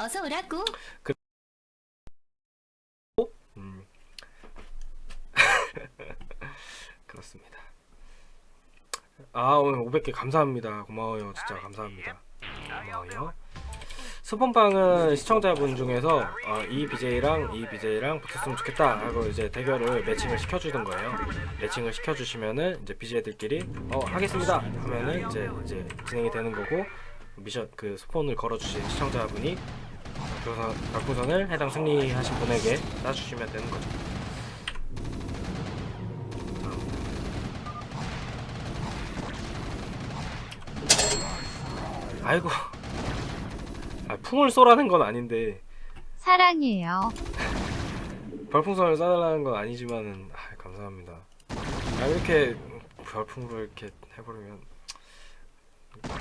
어서 오라고. 음. 그렇습니다. 아 오늘 500개 감사합니다. 고마워요. 진짜 감사합니다. 고마워요. 스폰방은 시청자분 중에서 어, 이 BJ랑 이 BJ랑 붙었으면 좋겠다 하고 이제 대결을 매칭을 시켜주던 거예요. 매칭을 시켜주시면은 이제 BJ들끼리 어 하겠습니다 하면은 이제 이제 진행이 되는 거고 미션 그 스폰을 걸어주신 시청자분이 별풍선, 별풍선을 해당 승리하신 분에게 쏴주시면 되는 거죠. 아이고, 아, 풍을 쏘라는 건 아닌데 사랑해요. 별풍선을 쏴달라는 건 아니지만은 아, 감사합니다. 아, 이렇게 별풍으로 이렇게 해버리면 아,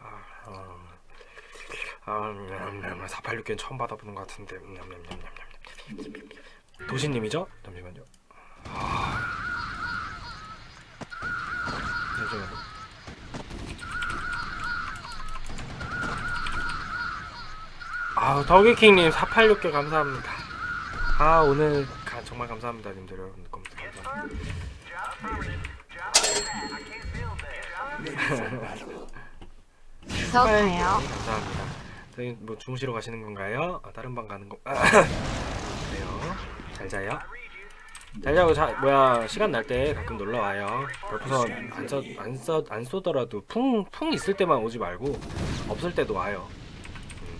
아, 아, 냠냠냠. 486개는 처음 받아보는 것 같은데 음. 도시님이죠? 잠시만요. 아, 잠시만요. 아, 더기킹님 486개 감사합니다. 아, 오늘 가, 정말 감사합니다, 님들 여러분. 감사합니다. 저 가요. 감사합니다. 저희 뭐 주무시러 가시는 건가요? 아, 다른 방 가는 거. 그래요. 잘 자요. 잘 자고 자 뭐야 시간 날 때 가끔 놀러 와요. 별풍선 안써안써안 쏘더라도 풍 풍 있을 때만 오지 말고 없을 때도 와요. 음.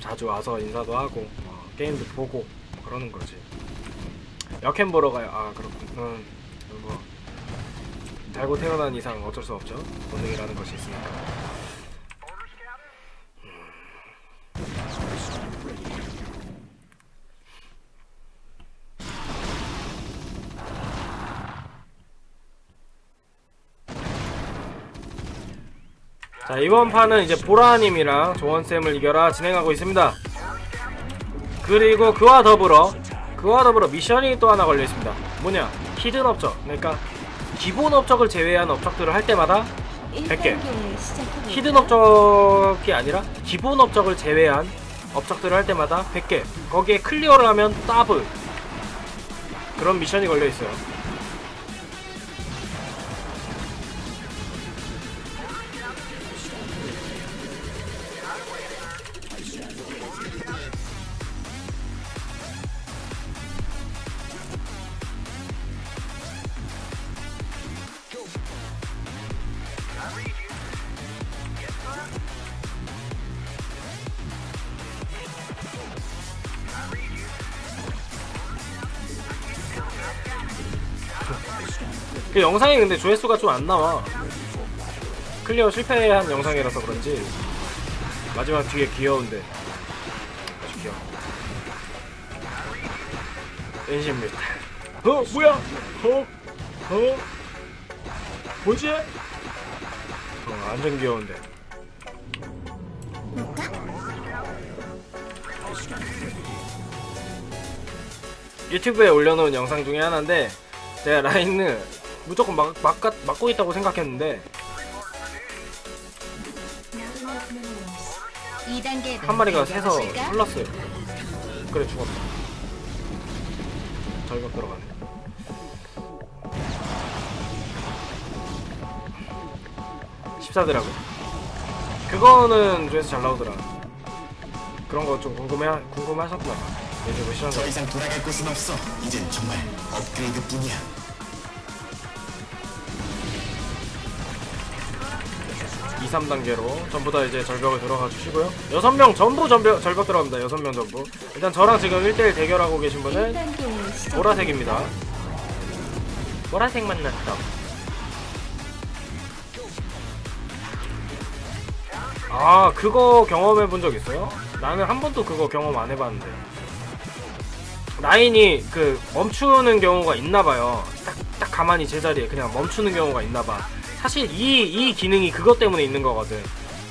자주 와서 인사도 하고 어, 게임도 보고 뭐 그러는 거지. 역캠 보러 가요. 아 그렇군. 음, 뭐 달고 태어난 이상 어쩔 수 없죠. 본능이라는 것이 있으니까. 자 이번 판은 이제 보라님이랑 조원쌤을 이겨라 진행하고 있습니다. 그리고 그와 더불어 그와 더불어 미션이 또 하나 걸려 있습니다. 뭐냐? 히든 업적. 그러니까 기본 업적을 제외한 업적들을 할 때마다 100개. 1단계 시작합니다. 히든 업적이 아니라 기본 업적을 제외한 업적들을 할 때마다 100개. 거기에 클리어를 하면 더블. 그런 미션이 걸려 있어요 그 영상이 근데 조회수가 좀 안 나와. 클리어 실패한 영상이라서 그런지 마지막 뒤에 귀여운데 아주 귀여워. 엔신 밀. 어 뭐야? 어? 어? 뭐지? 어 완전 귀여운데. 유튜브에 올려놓은 영상 중에 하나인데 제가 라인을 무조건 막, 막, 막고 있다고 생각했는데 2단계 한 마리가 새서 흘렀어요. 그래 죽었다. 절벽 들어가네. 십사더라고. 그거는 조회수 잘 나오더라. 그런 거 좀 궁금해 궁금하셨구나. 이제 뭐 시간 더 이상 돌아갈 곳은 없어. 이젠 정말 업그레이드뿐이야. 3단계로 전부 다 이제 절벽을 들어가 주시고요. 6명 전부 전벽, 절벽 들어갑니다. 6명 전부. 일단 저랑 지금 1대1 대결하고 계신 분은 1단계 시작. 보라색입니다. 보라색 만났어. 아, 그거 경험해 본 적 있어요? 나는 한 번도 그거 경험 안 해봤는데. 라인이 그 멈추는 경우가 있나 봐요. 딱, 딱 가만히 제자리에 그냥 멈추는 경우가 있나 봐. 사실 이, 이 기능이 그것 때문에 있는 거거든.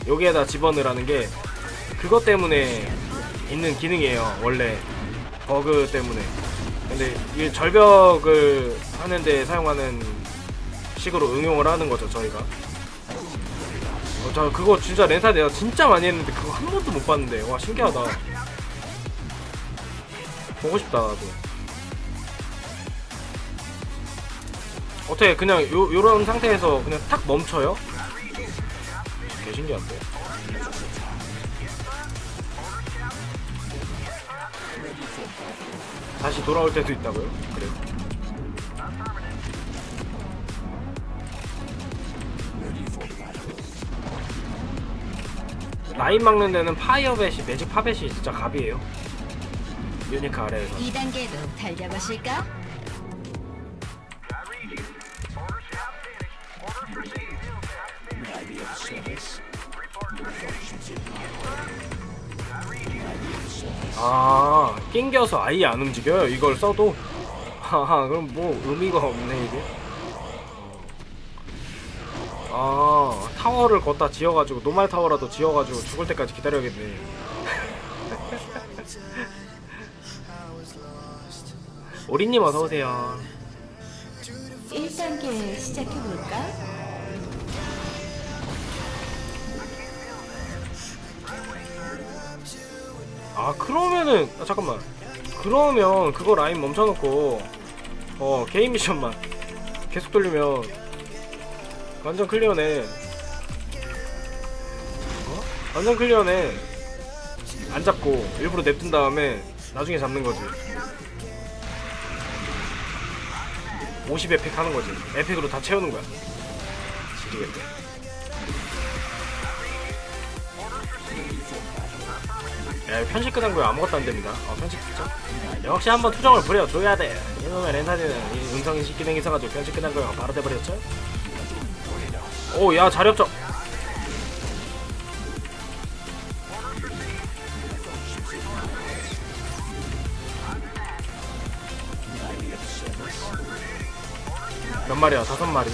여기에다 집어넣으라는 게 그것 때문에 있는 기능이에요. 원래. 버그 때문에. 근데 이게 절벽을 하는데 사용하는 식으로 응용을 하는 거죠 저희가 저 그거 진짜 렌사 내가 진짜 많이 했는데 그거 한 번도 못 봤는데 와 신기하다 보고 싶다 나도 어떻게 그냥 요, 요런 상태에서 그냥 탁 멈춰요? 개 신기한데 다시 돌아올 때도 있다고요? 그래요? 라인 막는 데는 파이어벳이 매직 파벳이 진짜 갑이에요. 유니크 아래에서. 2단계도 달려보실까? 아 낑겨서 아예 안 움직여요. 이걸 써도. 하하 그럼 뭐 의미가 없네 이게. 아 타워를 걷다 지어가지고 노말 타워라도 지어가지고 죽을 때까지 기다려야겠네. 오리님 어서 오세요. 1단계 시작해볼까? 아 그러면은 아, 잠깐만. 그러면 그거 라인 멈춰놓고 어 게임 미션만 계속 돌리면 완전 클리어네. 어? 완전 클리어네. 안 잡고 일부러 냅둔 다음에 나중에 잡는 거지. 50 에픽 하는 거지. 에픽으로 다 채우는 거야. 지리겠네 야, 편집 끝난 거에 아무것도 안 됩니다. 어, 편집 진짜. 역시 한번 투정을 부려 줘야 돼. 이놈의 렌사디는 이 음성인식 기능이 있어가지고 편집 끝난 거가 바로 돼버렸죠? 오, 야, 자력적. 몇 마리야? 다섯 마리.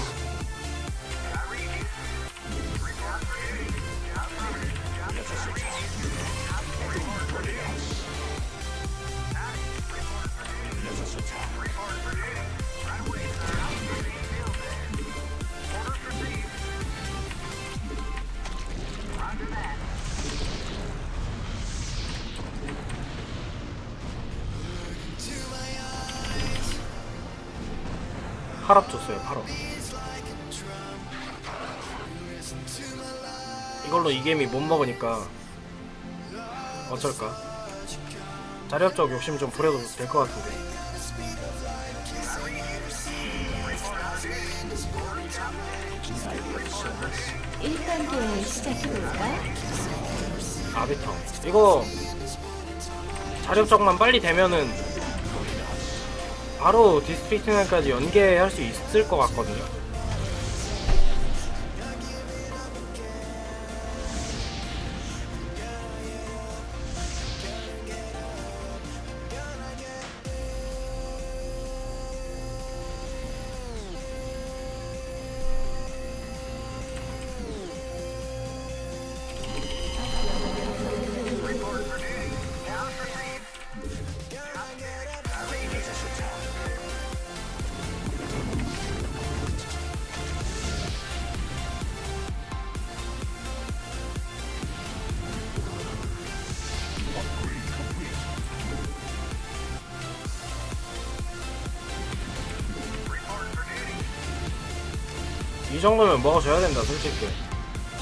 팔업 줬어요, 팔업. 이걸로 이 게임이 못 먹으니까 어쩔까? 자력적 욕심 좀 부려도 될 것 같은데. 1단계 시작해볼까? 아비터. 이거 자력적만 빨리 되면은 바로 디스트릭트 9까지 연계할 수 있을 것 같거든요. 이 정도면 먹어줘야 된다, 솔직히.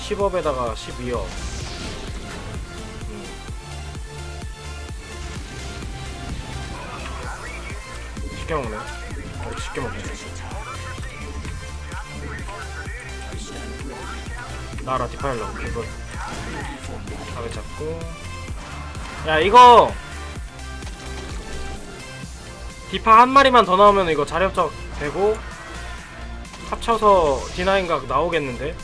10업에다가 12업. 음. 쉽게 먹네. 이렇게 쉽게 먹네. 나라 디파일러, 오케이, 굿. 밥에 잡고. 야, 이거! 디파 한 마리만 더 나오면 이거 자력적 되고, 합쳐서 D9각 나오겠는데?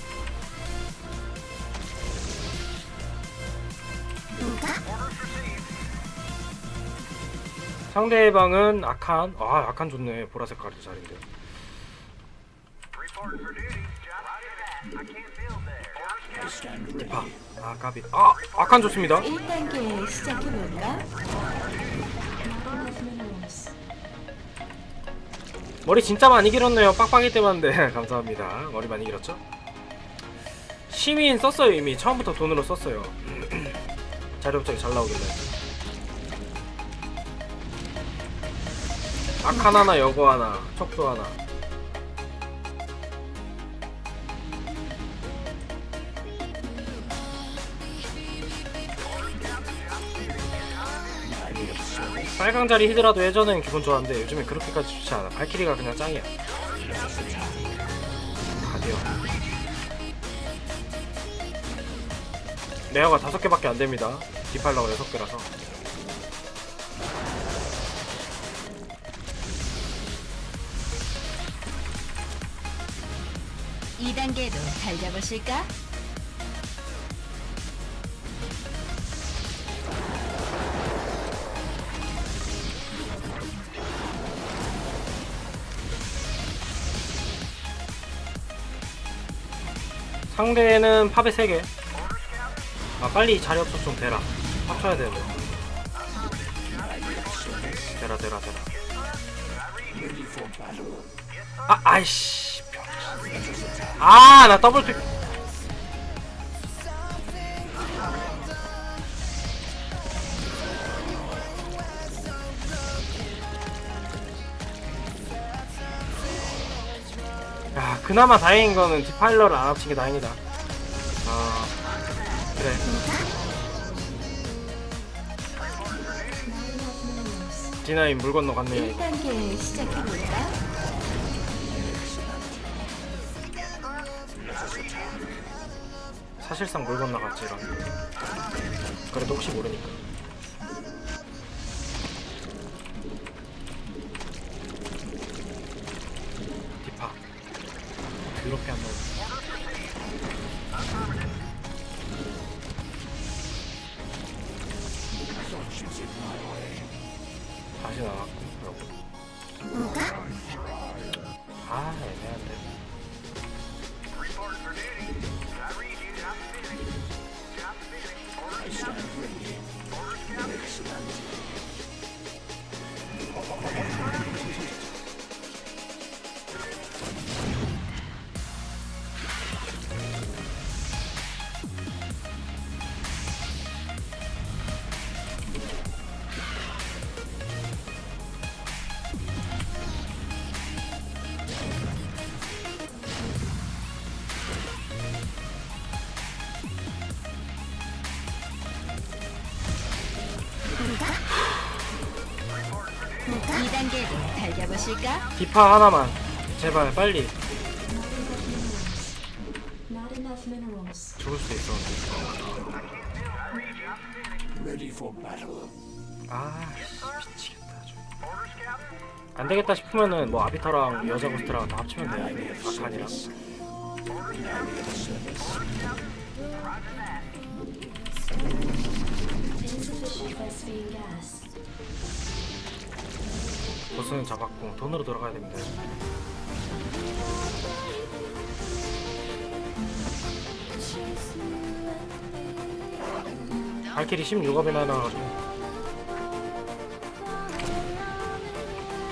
상대방은 아칸. 아 아칸 좋네. 보라색 깔이 잘인데. 디파 아 까비. 아 아칸 좋습니다. 1단계 시작해볼까? 머리 진짜 많이 길었네요. 빡빡이 때문인데 감사합니다. 머리 많이 길었죠? 시민 썼어요 이미. 처음부터 돈으로 썼어요. 자력적이 잘 나오길래. 악한 하나 여고 하나 척도 하나 빨강 자리 히드라도 예전엔 기분 좋았는데 요즘엔 그렇게까지 좋지 않아 발키리가 그냥 짱이야 가디언 레어가 다섯 개밖에 안 됩니다. 디팔러가 여섯 개라서. 이단계도 달려보실까? 상대는 팝에 세 개. 아 빨리 자리 없어 좀 대라. 합쳐야 되는데. 대라 대라 대라. 아 아이씨. 아나 더블 픽. 그나마 다행인 거는 디파일러를 안 합친 게 다행이다. 아 그래. 디나인 물 건너 갔네요. 이거. 1단계 시작해볼까? 사실상 물 건너 갔지 이런. 그래도 혹시 모르니까. 디파 하나만. 제발 빨리. 죽을 수도 있어. 아 씨, 미치겠다 안 되겠다 싶으면은 뭐 아비터랑 여자 고스트랑 다 합치면 돼 아칸이랑 보스는 잡았고 돈으로 들어가야 됩니다. 발길이 16업이나 나와가지고.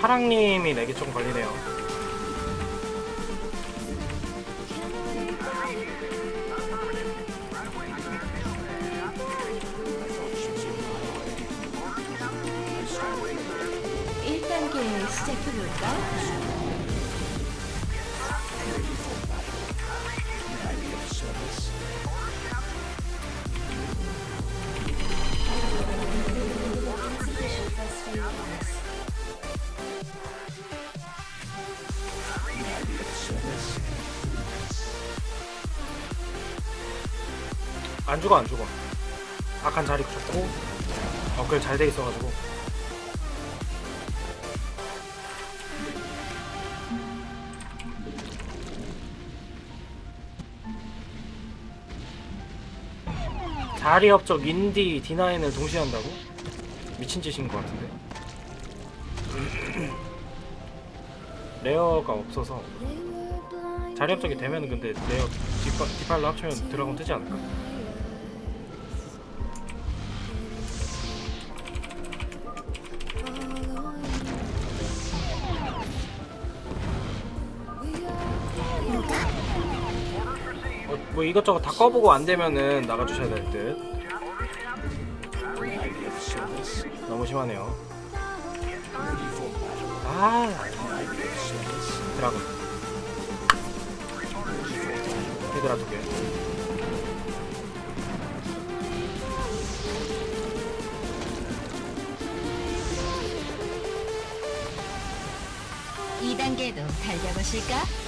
파랑님이 내기 좀 걸리네요 안 죽어 안 죽어 악한 자리 좋고 업글 잘 돼 있어가지고 자리 업적 인디 디나인을 동시에 한다고? 미친 짓인 것 같은데 레어가 없어서 자리 업적이 되면 근데 레어 디팔로 합치면 드라곤 뜨지 않을까? 뭐 이것저것 다 꺼보고 안 되면은 나가주셔야 될 듯. 너무 심하네요. 아, 드라군. 헤드라 두 개. 이단계도 달려보실까?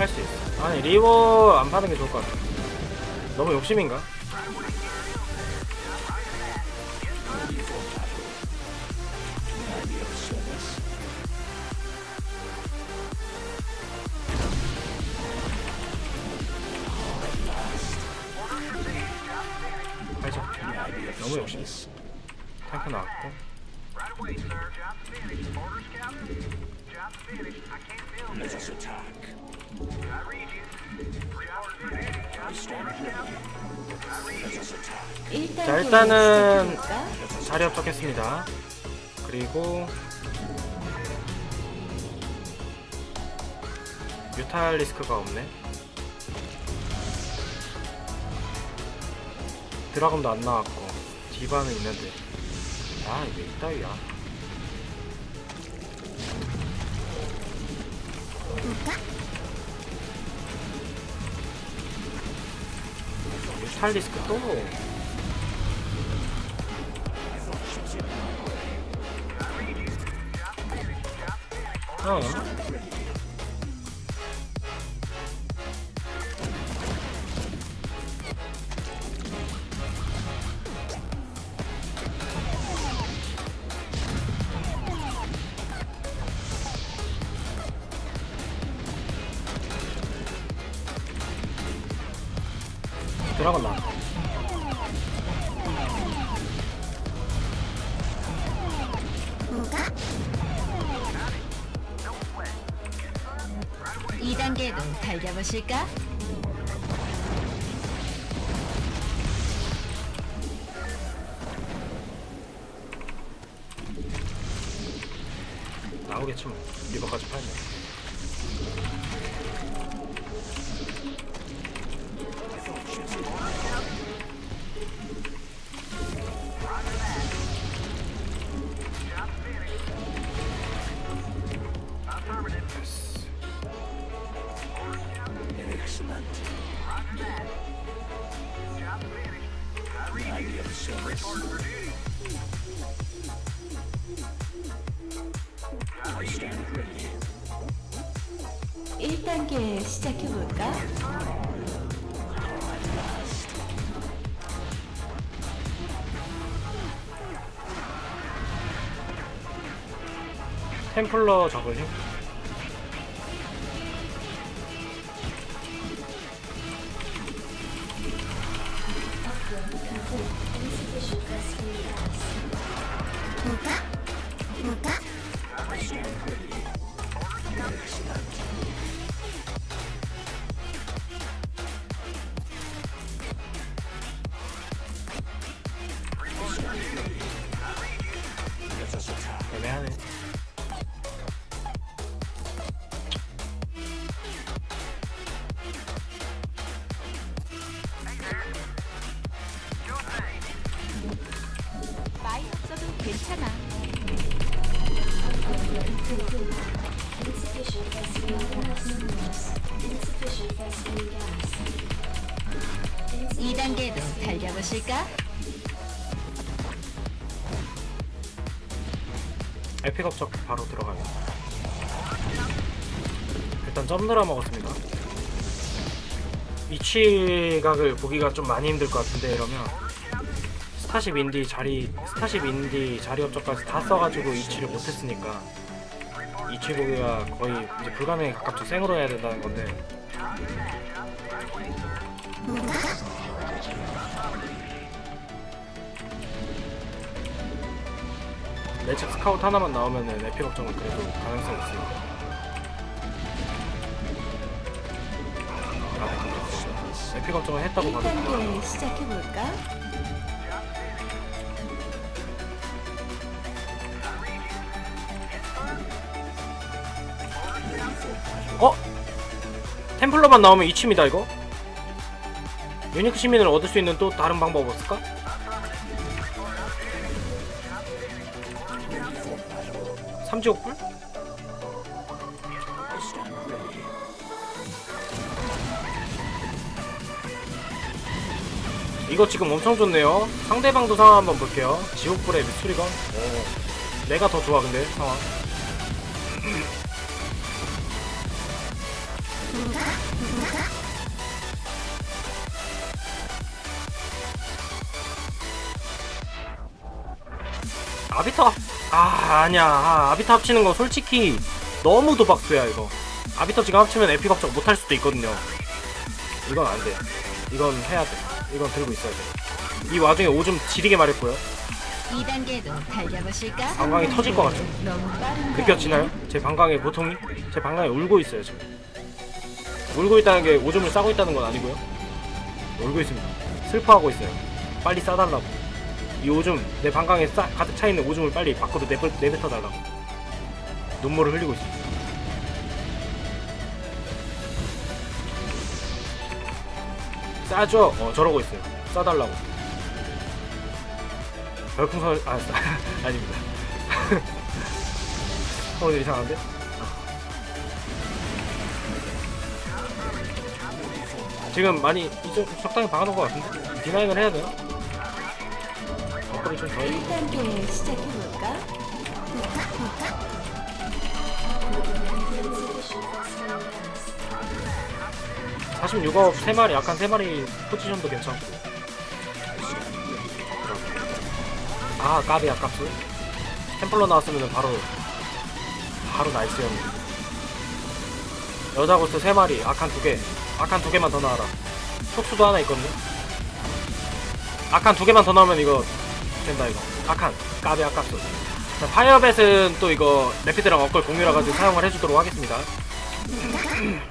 할 수 있어. 아니 리버 안 파는 게 좋을 것 같아. 너무 욕심인가? 알죠? 너무 욕심. 탱크 나왔고. 자, 일단은 자리 합격했습니다. 그리고 뮤탈리스크가 없네. 드라곤도 안 나왔고 디바는 있는데 아 이게 이따위야. 뮤탈리스크 또 어. 드라곤 나. 이단계도 달려보실까? 템플러 저글링? 픽 업 적 바로 들어가요. 일단 점느라 먹었습니다. 위치각을 보기가 좀 많이 힘들 것 같은데 이러면 스타쉽 인디 자리 스타쉽 인디 자리 업적까지 다 써가지고 위치를 못했으니까 위치 보기가 거의 이제 불가능에 가깝죠. 생으로 해야 된다는 건데 매직 스카우트 하나만 나오면은 에피 걱정은 그래도 가능성이 있어요. 에피 걱정을 했다고 일단 봐도 예, 시작해볼까? 어? 템플러만 나오면 이침이다 이거? 유니크 시민을 얻을 수 있는 또 다른 방법 없을까? 삼지옥불? 이거 지금 엄청 좋네요. 상대방도 상황 한번 볼게요. 지옥불의 미스리건. 오. 내가 더 좋아 근데 상황. 아비터 합- 아 아니야. 아, 아비터 합치는 거 솔직히 너무 도박수야 이거. 아비터 지금 합치면 에픽 업적 못할 수도 있거든요. 이건 안돼. 이건 해야 돼. 이건 들고 있어야 돼이 와중에 오줌 지리게 말했고요. 2단계도 달려보실까? 방광이 터질 것 같죠 너무 빠른 거 느껴지나요? 제 방광에 고통이? 제 방광에 울고 있어요 지금. 울고 있다는 게 오줌을 싸고 있다는 건 아니고요. 울고 있습니다. 슬퍼하고 있어요. 빨리 싸달라고 이 오줌 내 방광에 싸, 가득 차 있는 오줌을 빨리 밖으로 내뱉, 내뱉어 달라고 눈물을 흘리고 있습니다 싸죠? 어 저러고 있어요 싸달라고 별풍선 아 싸, 아닙니다 어 이상한데? 지금 많이 이쪽 적당히 박아놓은 것 같은데? 디나인을 해야 돼요? 앞으로 좀더 1단계 시작해 볼까? 46억 3마리 약간 3마리 포지션도 괜찮고. 아 까비 아깝소 템플러 나왔으면 바로 바로 나이스였는데 여자 고스 3마리 아칸 2개. 아칸 2개만 더 나와라. 촉수도 하나 있거든요. 아칸 2개만 더 나오면 이거 된다 이거 아칸 까비 아깝소 자, 파이어벳은 또 이거 레피드랑 업글 공유라 가지고 사용을 해주도록 하겠습니다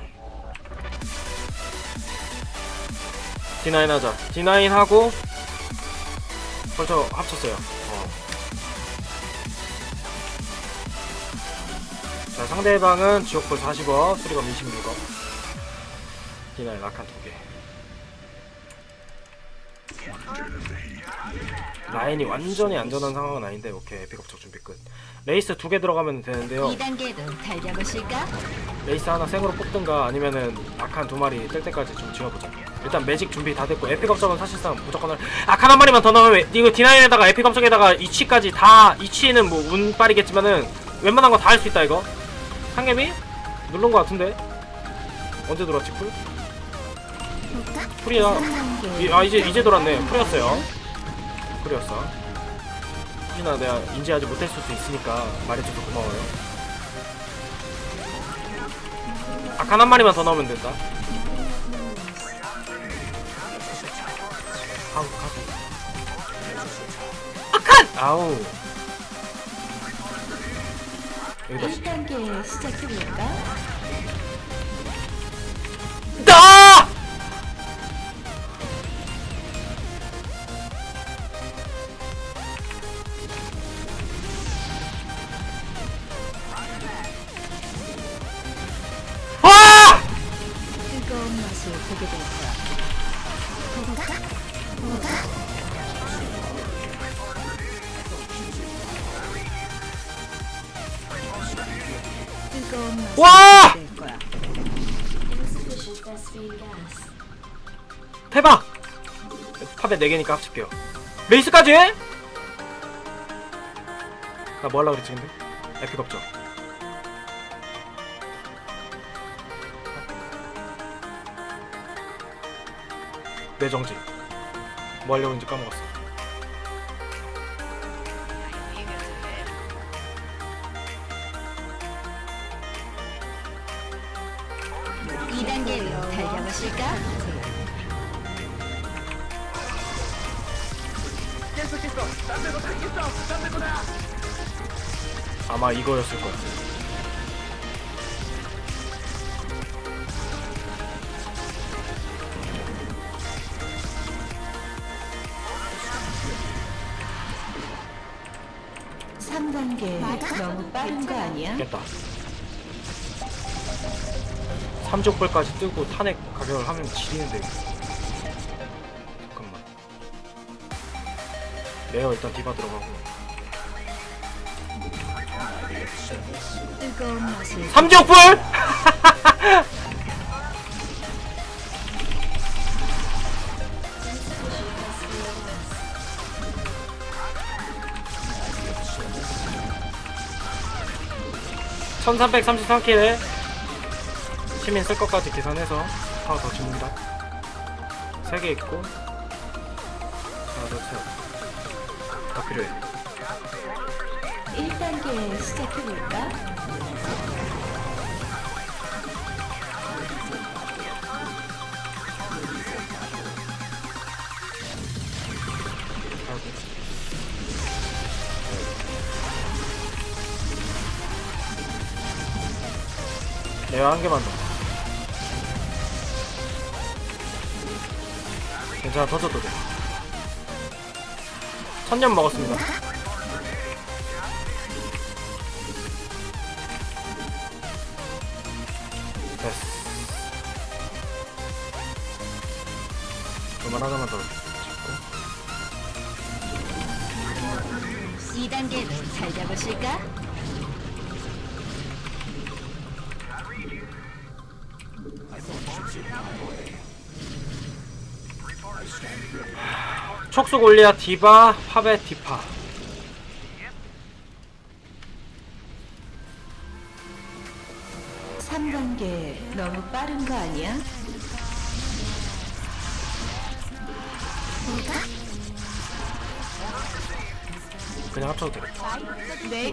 D9 하자. D9 하고 벌써 합쳤어요. 어. 자 상대방은 지옥불 40억, 수리검 26억. D9 라칸 2개. 라인이 완전히 안전한 상황은 아닌데 오케이 픽업적 준비 끝. 레이스 두 개 들어가면 되는데요. 2단계도 달려보실까? 레이스 하나 생으로 뽑든가 아니면은 아칸 두 마리 뜰 때까지 좀 지어보자. 일단 매직 준비 다 됐고 에픽 업적은 사실상 무조건 할- 아칸 한 마리만 더 넣으면 이거 D9에다가 에픽 업적에다가 이치까지 다 이치는 뭐 운빨이겠지만은 웬만한 거 다 할 수 있다 이거. 상개미 누른 거 같은데 언제 돌았지 풀? 풀이야. 3단계 이- 아 이제 이제 돌았네. 풀이었어요. 풀이었어. 혹시나 내가 인지하지 못했을 수 있으니까 말해줘서 고마워요. 아칸 한 마리만 더 넣으면 된다. 아우 가고. 아칸! 아우. 여기다 시- 1단계 시작해볼까? 4개니까 합칠게요. 레이스까지 해? 나뭐 하려고 그랬지 근데? 에픽 없죠? 내 정지. 뭐 하려고 했는지 까먹었어. 아마 이거였을 거야. 삼단계 너무 빠른 거 아니야? 깼다. 삼족불까지 뜨고 탄핵 가격을 하면 지리는데. 잠깐만 레어 일단 디바 들어가고 삼족불! (1333킬) 시민 쓸 것까지 계산해서 하나 더 집는다. 3개 있고 더셋더 필요해 1단계 시작해볼까? 내가 한 개만 더. 괜찮아, 터져도 돼. 천년 먹었습니다. 그만 하나만 더 찍고. 2단계로 잘 잡으실까? 촉수 골리아 디바 파베 디파.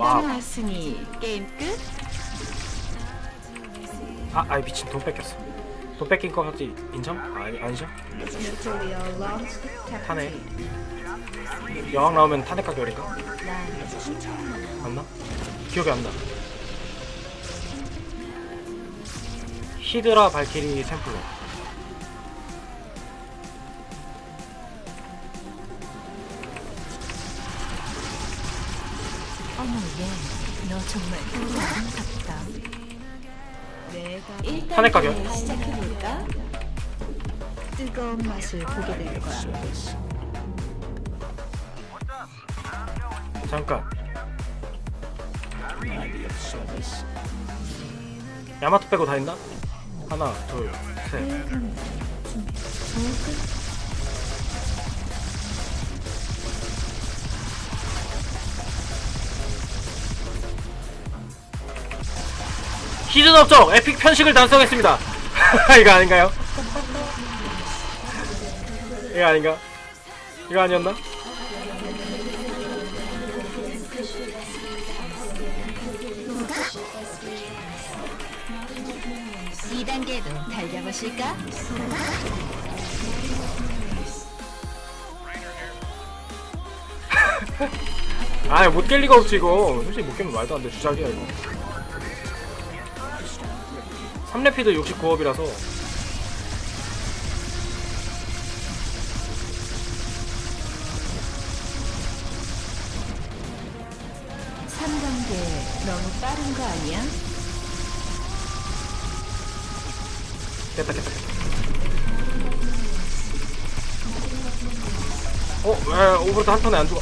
와우. 나왔으니 게임 끝? 아, 아이 미친 돈 뺏겼어. 돈 뺏긴 거 같지 인정? 아, 아니 아니죠? 타네. 여왕 나오면 탄핵 가결인가? 맞나? 기억이 안 나. 히드라 발키리 템플러. 너 정말 아름답다 내가 탄핵 가격. 1단계 시작해볼까? 뜨거운 맛을 보게 될 거야 잠깐. 야마토 빼고 다 했나? 하나, 둘, 셋. 히든 업적 에픽 편식을 달성했습니다. 이거 아닌가요? 이거 아닌가? 이거 아니었나? 2단계도 잘 잡으실까? 아, 못 깰 리가 없지 이거. 솔직히 못 깨면 말도 안 돼. 주작이야 이거. 3렙피도 69업이라서 삼단계 너무 빠른 거 아니야? 깼다 깼다 깼다. 어? 왜 오버로드 한 턴에 안 죽어?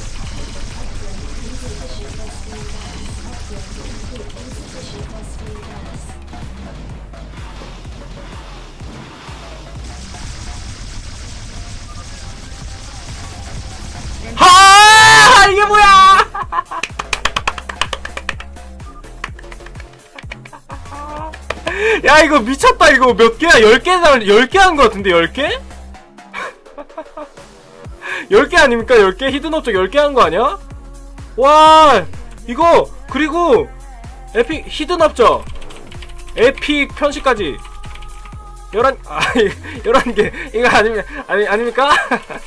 야 이거 미쳤다 이거 몇 개야? 10개 나 10개 한 거 같은데 10개? 10개 아닙니까? 10개 히든업적 10개 한 거 아니야? 와 이거 그리고 에픽 히든업적 에픽 편식까지 11, 아, 11개 이거 아니, 아니, 아닙니까?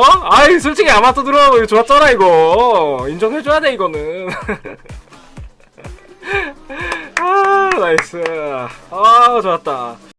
어? 아이 솔직히 아마도 들어가고 좋았잖아 이거. 인정해줘야 돼 이거는. 아 나이스. 아 좋았다